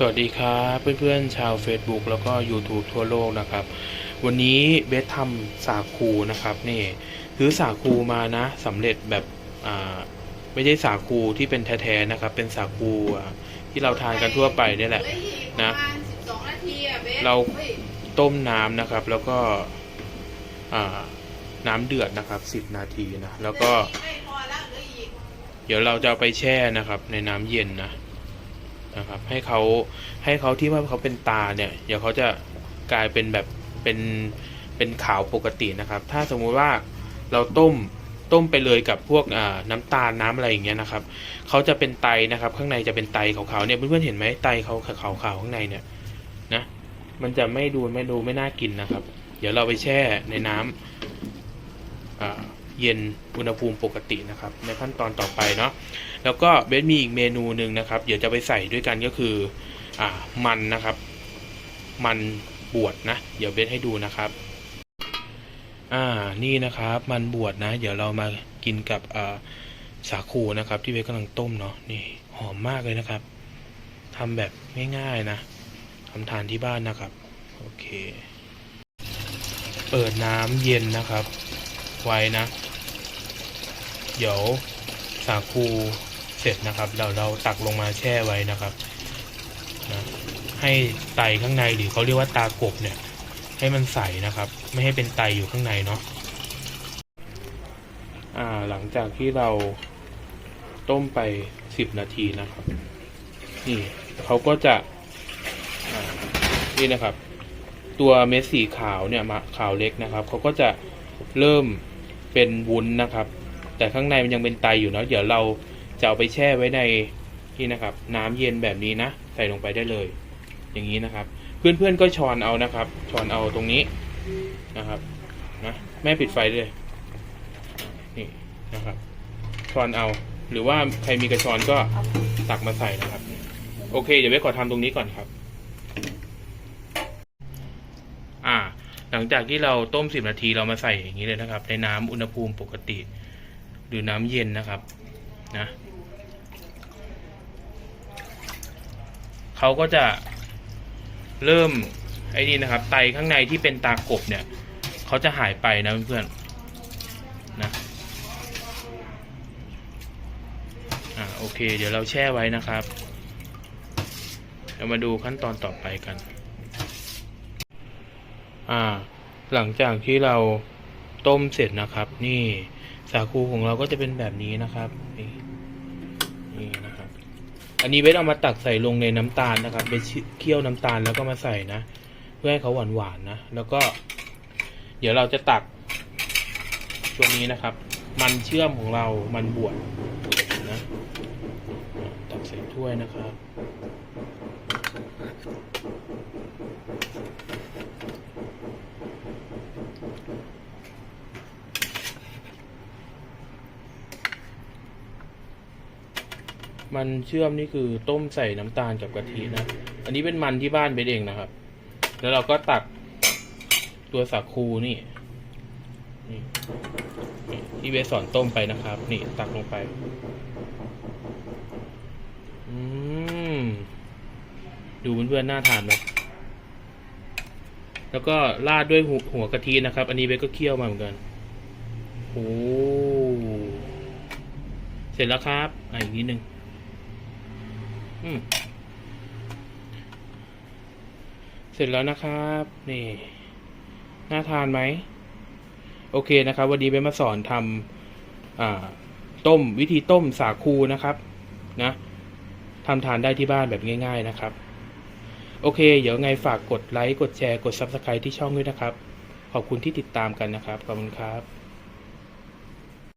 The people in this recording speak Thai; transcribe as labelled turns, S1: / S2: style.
S1: สวัสดีครับเพื่อนๆชาว Facebook แล้วก็ YouTube ทั่วโลกนะครับ วันนี้เบสทำสาคูนะครับนี่ซื้อสาคูมานะสำเร็จแบบอ่าไม่ใช่สาคูที่เป็นแท้ๆนะครับ เป็นสาคูอะที่เราทานกันทั่วไปนี่แหละนะ
S2: ประมาณ12นาทีอะเบส
S1: เรา
S2: ฮ้ย
S1: ต้มน้ำนะครับ แล้วก็อ่าน้ำเดือดนะครับ 10 นาทีนะแล้วก็
S2: ไม่พอแล้วเหลืออีก
S1: เดี๋ยวเราจะเอาไปแช่นะครับ ในน้ำเย็นนะ นะครับให้เขาให้เขาที่ว่าเขาเป็นตาเนี่ยเดี๋ยวเขาจะกลายเป็นแบบเป็นเป็นขาวปกตินะครับ ถ้าสมมุติว่าเราต้มต้มไปเลยกับพวกน้ำตาลน้ำอะไรอย่างเงี้ยนะครับเขาจะเป็นไตนะครับ ข้างในจะเป็นไตขาวๆเนี่ยเพื่อนๆเห็นไหมไตเขาขาวๆข้างในเนี่ยนะมันจะไม่ดูไม่ดูไม่น่ากินนะครับ เดี๋ยวเราไปแช่ในน้ำอ่า เย็นอุณหภูมิปกตินะครับ ในขั้นตอนต่อไปเนาะแล้วก็เบสมีอีกเมนูหนึ่งนะครับ เดี๋ยวจะไปใส่ด้วยกันก็คืออ่ามันนะครับ มันบวชนะ เดี๋ยวเบสให้ดูนะครับอ่านี่นะครับ มันบวชนะ เดี๋ยวเรามากินกับอ่าสาคูนะครับ ที่เบสกำลังต้มเนาะนี่หอมมากเลยนะครับทำแบบง่ายๆนะทำทานที่บ้านนะครับ โอเค เปิดน้ำเย็นนะครับ ไว้นะ เดี๋ยวสาคูเสร็จนะครับเราเราตักลงมาแช่ไว้นะครับนะให้ไตข้างในหรือเขาเรียกว่าตากบเนี่ย ให้มันใสนะครับ ไม่ให้เป็นไตอยู่ข้างในเนาะอ่าหลังจากที่เราต้มไปสิบนาทีนะครับ นี่เขาก็จะนี่นะครับ ตัวเม็ดสีขาวเนี่ยมาขาวเล็กนะครับเขาก็จะเริ่ม เป็นวุ้นนะครับ แต่ข้างในมันยังเป็นไตอยู่เนาะเดี๋ยวเราจะเอาไปแช่ไว้ในนี่นะครับ น้ำเย็นแบบนี้นะใส่ลงไปได้เลย อย่างนี้นะครับ เพื่อนๆก็ช้อนเอานะครับช้อนเอาตรงนี้นะครับนะแม่ปิดไฟเลยนี่นะครับช้อนเอา หรือว่าใครมีกระชอนก็ตักมาใส่นะครับ โอเค เดี๋ยวไว้ขอทำตรงนี้ก่อนครับ อ่า ห ลังจากที่เราต้มสิบนาทีเรามาใส่อย่างนี้เลยนะครับ ในน้ำอุณหภูมิปกติ หรือน้ำเย็นนะครับนะเขาก็จะเริ่มไอ้นี่นะครับ ไตข้างในที่เป็นตากบเนี่ยเขาจะหายไปนะเพื่อนๆนะอ่าโอเค เดี๋ยวเราแช่ไว้นะครับเรามาดูขั้นตอนต่อไปกัน อ่า หลังจากที่เราต้มเสร็จนะครับ นี่สาคูของเราก็จะเป็นแบบนี้นะครับนี่นี่นะครับ อันนี้เบสเอามาตักใส่ลงในน้ำตาลนะครับเบสเคี่ยวน้ำตาลแล้วก็มาใส่นะ เพื่อให้เขาหวานหวานๆนะ แล้วก็ เดี๋ยวเราจะตักตัวนี้นะครับ มันเชื่อมของเรา มันบวชนะตักใส่ถ้วยนะครับ มันเชื่อมนี่คือต้มใส่น้ำตาลกับกะทินะ อันนี้เป็นมันที่บ้านเบสเองนะครับ แล้วเราก็ตักตัวสาคูนี่นี่ที่เบสสอนต้มไปนะครับ นี่ตักลงไป อืมดูเพื่อนๆน่าทานไหมแล้วก็ราดด้วยหัวหัวกะทินะครับ อันนี้เบสก็เคี่ยวมาเหมือนกันโอ้เสร็จแล้วครับอะอีกนิดนึง เสร็จแล้วนะครับ นี่ น่าทานไหม โอเคนะครับ วันนี้เบนมาสอนทำต้มวิธีต้มสาคูนะครับ นะทำทานได้ที่บ้านแบบง่าย ๆนะครับ โอเค เดี๋ยวไงฝากกดไลค์ กดแชร์ กด Subscribe ที่ช่องด้วยนะครับ ขอบคุณที่ติดตามกันนะครับ ขอบคุณครับ